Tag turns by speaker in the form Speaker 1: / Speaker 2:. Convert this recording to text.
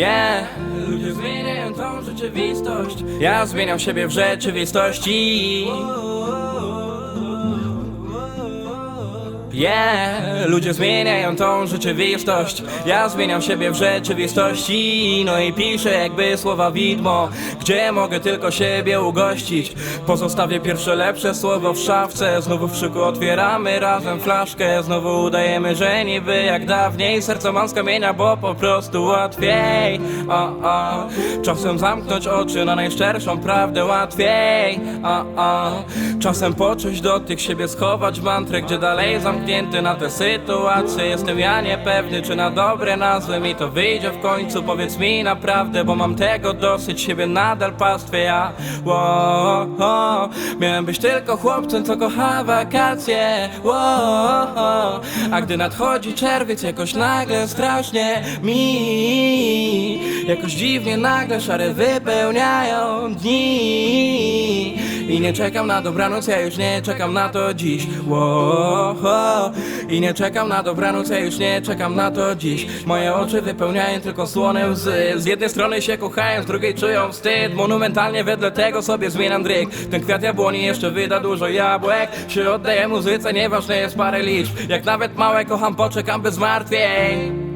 Speaker 1: Yeah, ludzie zmieniają tą rzeczywistość. Ja zmieniam siebie w rzeczywistości Yeah, ludzie zmieniają tą rzeczywistość. Ja zmieniam siebie w rzeczywistości. No i piszę jakby słowa widmo Gdzie mogę tylko siebie ugościć. Pozostawię pierwsze lepsze słowo w szafce. Znowu w szyku otwieramy razem flaszkę. Znowu udajemy, że niby jak dawniej. Serce mam z kamienia, bo po prostu łatwiej. O, o. Czasem zamknąć oczy na najszczerszą prawdę łatwiej. O, o. Czasem poczuć dotyk siebie schować mantrę Gdzie dalej zamknięty na tę sytuację. Jestem ja niepewny, czy na dobre nazwy mi to wyjdzie w końcu. Powiedz mi naprawdę, bo mam tego dosyć. Siebie nadal pastwię ja. Wo, o, Miałem być tylko chłopcem, co kocha wakacje. Wo, o, A gdy nadchodzi czerwiec jakoś nagle strasznie mi. Jakoś dziwnie nagle szare wypełniają dni I nie czekam na dobranoc, ja już nie czekam na to dziś. Wo, o, I nie czekam na dobranoc, ja już nie czekam na to dziś. Moje oczy wypełniają tylko słone łzy. Z jednej strony się kochają, z drugiej czują wstyd. Monumentalnie wedle tego sobie zmieniam dryk. Ten kwiat jabłoni jeszcze wyda dużo jabłek. Się oddaję muzyce, nieważne jest parę liczb. Jak nawet małe kocham, poczekam bez zmartwień